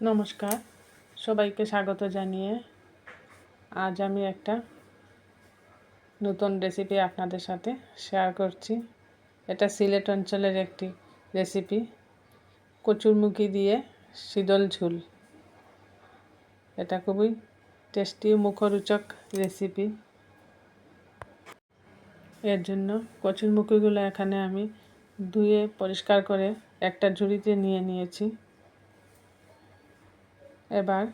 নমস্কার। সবাইকে স্বাগত জানিয়ে আজ আমি একটা নতুন রেসিপি আপনাদের সাথে শেয়ার করছি। এটা সিলেট অঞ্চলের একটি রেসিপি কচুরমুখী দিয়ে শীতল ঝুল। এটা খুবই টেস্টি মুখরোচক রেসিপি এর জন্য কচুরমুখীগুলো এখানে আমি ধুয়ে পরিষ্কার করে একটা ঝুড়িতে নিয়ে নিয়েছি। এবার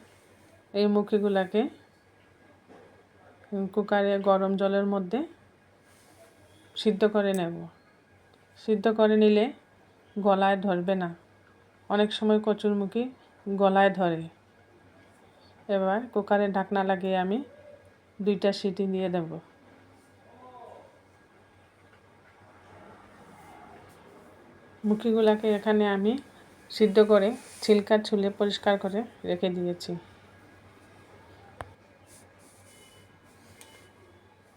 এই মুখিগুলাকে কুকারে গরম জলের মধ্যে সিদ্ধ করে নেব। সিদ্ধ করে নিলে গলায় ধরবে না। অনেক সময় কচুর কচুরমুখী গলায় ধরে। এবার কুকারে ঢাকনা লাগিয়ে আমি দুইটা সিটি দিয়ে দেব। মুখিগুলাকে এখানে আমি সিদ্ধ করে ছিলকা ছুলে পরিষ্কার করে রেখে দিয়েছি।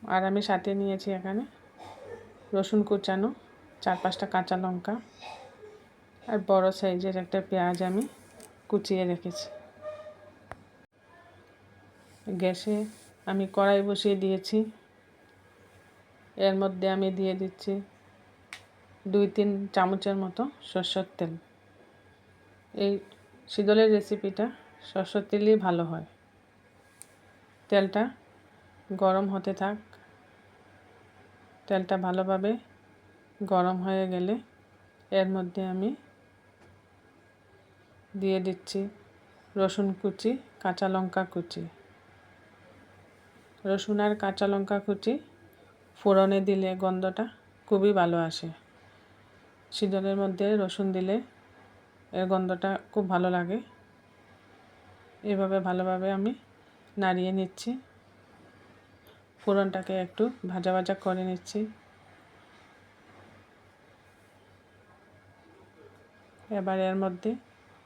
আর আমি সাথে নিয়েছি এখানে রসুন কুচানো, চার পাঁচটা কাঁচা লঙ্কা আর বড় সাইজের একটা পেঁয়াজ আমি কুচিয়ে রেখেছি। গ্যাসে আমি কড়াই বসিয়ে দিয়েছি। এর মধ্যে আমি দিয়ে দিচ্ছি দুই, তিন চামচের মতো সর্ষের তেল। এই শীতলের রেসিপিটা সরষের তেলেই ভালো হয়। তেলটা গরম হতে থাক। তেলটা ভালোভাবে গরম হয়ে গেলে এর মধ্যে আমি দিয়ে দিচ্ছি রসুন কুচি, কাঁচা লঙ্কা কুচি। রসুন আর কাঁচা লঙ্কা কুচি ফোড়নে দিলে গন্ধটা খুবই ভালো আসে। শীতলের মধ্যে রসুন দিলে এর গন্ধটা খুব ভালো লাগে। এভাবে ভালোভাবে আমি নাড়িয়ে নিচ্ছি। ফোড়নটাকে একটু ভাজা ভাজা করে নিচ্ছি। এবার এর মধ্যে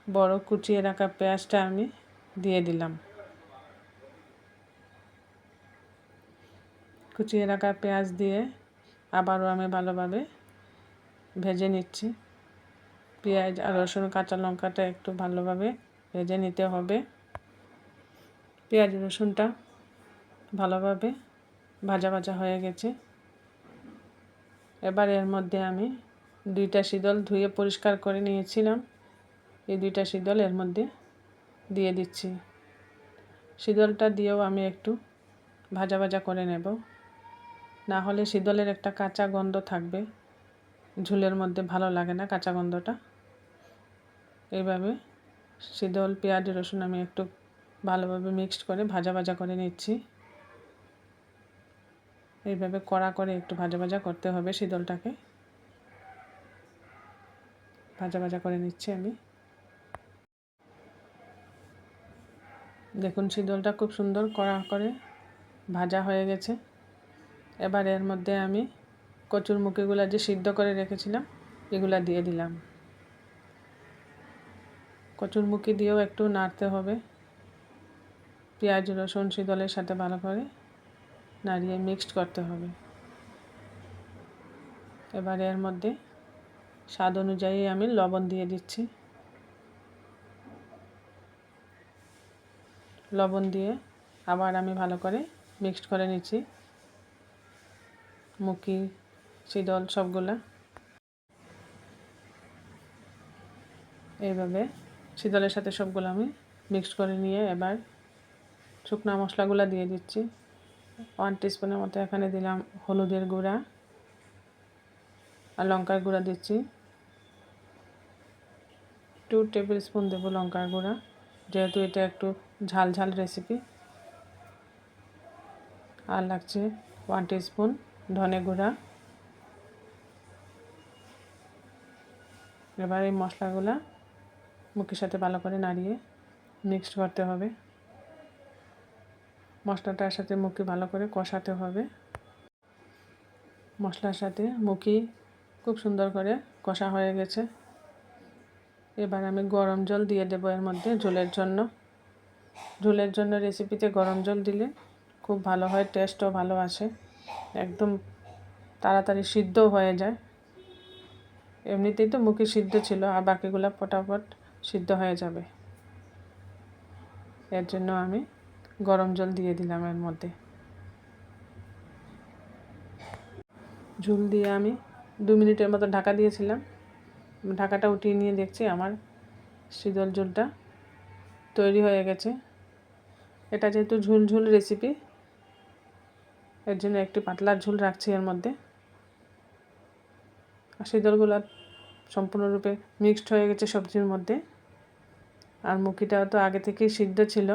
বড় কুচিয়ে রাখা পেঁয়াজটা আমি দিয়ে দিলাম। কুচিয়ে রাখা পেঁয়াজ দিয়ে আবারও আমি ভালোভাবে ভেজে নিচ্ছি। পেঁয়াজ আর রসুন, কাঁচা লঙ্কাটা একটু ভালোভাবে ভেজে নিতে হবে। পেঁয়াজ, রসুনটা ভালোভাবে ভাজা ভাজা হয়ে গেছে। এবার এর মধ্যে আমি দুইটা শীতল ধুয়ে পরিষ্কার করে নিয়েছিলাম। এই দুইটা শীতল এর মধ্যে দিয়ে দিচ্ছি। শীতলটা দিয়েও আমি একটু ভাজা ভাজা করে নেব। না হলে শীতলের একটা কাঁচা গন্ধ থাকবে। ঝুলের মধ্যে ভালো লাগে না কাঁচা গন্ধটা। এইভাবে শীতল পেঁয়াজ, রসুন আমি একটু ভালোভাবে মিক্সড করে ভাজা ভাজা করে নিচ্ছি। এইভাবে কড়া করে একটু ভাজা ভাজা করতে হবে শীতলটাকে ভাজা ভাজা করে নিচ্ছি আমি। দেখুন শীতলটা খুব সুন্দর কড়া করে ভাজা হয়ে গেছে। এবার এর মধ্যে আমি কচুর মুখিগুলো যে সিদ্ধ করে রেখেছিলাম, এগুলা দিয়ে দিলাম। কচুরমুখি দিয়েও একটু নাড়তে হবে। পেঁয়াজ, রসুন শীতলের সাথে ভালো করে নাড়িয়ে মিক্সড করতে হবে। এবার এর মধ্যে স্বাদ অনুযায়ী আমি লবণ দিয়ে দিচ্ছি। লবণ দিয়ে আবার আমি ভালো করে মিক্সড করে নিচ্ছি। মুখি, শীতল সবগুলা। এইভাবে শীতলের সাথে সবগুলো আমি মিক্সড করে নিয়ে এবার শুকনা মশলাগুলো দিয়ে দিচ্ছি। ওয়ান টিস্পুনের মতো এখানে দিলাম হলুদের গুঁড়া আর লঙ্কার গুঁড়া দিচ্ছি। টু টেবিল স্পুন দেবো লঙ্কার গুঁড়া, যেহেতু এটা একটু ঝাল ঝাল রেসিপি আর লাগছে ওয়ান টিস্পুন ধনে গুঁড়া। এবার এই মশলাগুলা মুখের সাথে ভালো করে নাড়িয়ে মিক্সড করতে হবে। মশলাটার সাথে মুখি ভালো করে কষাতে হবে। মশলার সাথে মুখি খুব সুন্দর করে কষা হয়ে গেছে। এবার আমি গরম জল দিয়ে দেবো এর মধ্যে ঝোলের জন্য। ঝোলের জন্য রেসিপিতে গরম জল দিলে খুব ভালো হয় টেস্টও ভালো আসে। একদম তাড়াতাড়ি সিদ্ধ হয়ে যায়। এমনিতেই তো মুখে সিদ্ধ ছিল, আর বাকিগুলো ফটাফট সিদ্ধ হয়ে যাবে। এর জন্য আমি গরম জল দিয়ে দিলাম এর মধ্যে। ঝুল দিয়ে আমি দু মিনিটের মতো ঢাকা দিয়েছিলাম। ঢাকাটা উঠিয়ে নিয়ে দেখছি আমার শীতল ঝুলটা তৈরি হয়ে গেছে। এটা যেহেতু ঝুল ঝুল রেসিপি এর জন্য একটি পাতলা ঝুল রাখছি এর মধ্যে। আর শীতলগুলো সম্পূর্ণরূপে মিক্সড হয়ে গেছে সবজির মধ্যে। আর মুখিটাও তো আগে থেকেই সিদ্ধ ছিল।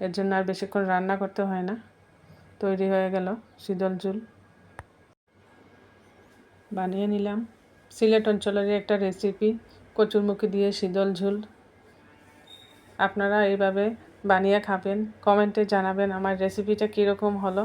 এর জন্য আর বেশিক্ষণ রান্না করতে হয় না। তৈরি হয়ে গেল শীতল ঝুল। বানিয়ে নিলাম। সিলেট অঞ্চলের একটা রেসিপি কচুরমুখী দিয়ে শীতল ঝুল। আপনারা এইভাবে বানিয়ে খাবেন। কমেন্টে জানাবেন আমার রেসিপিটা কীরকম হলো।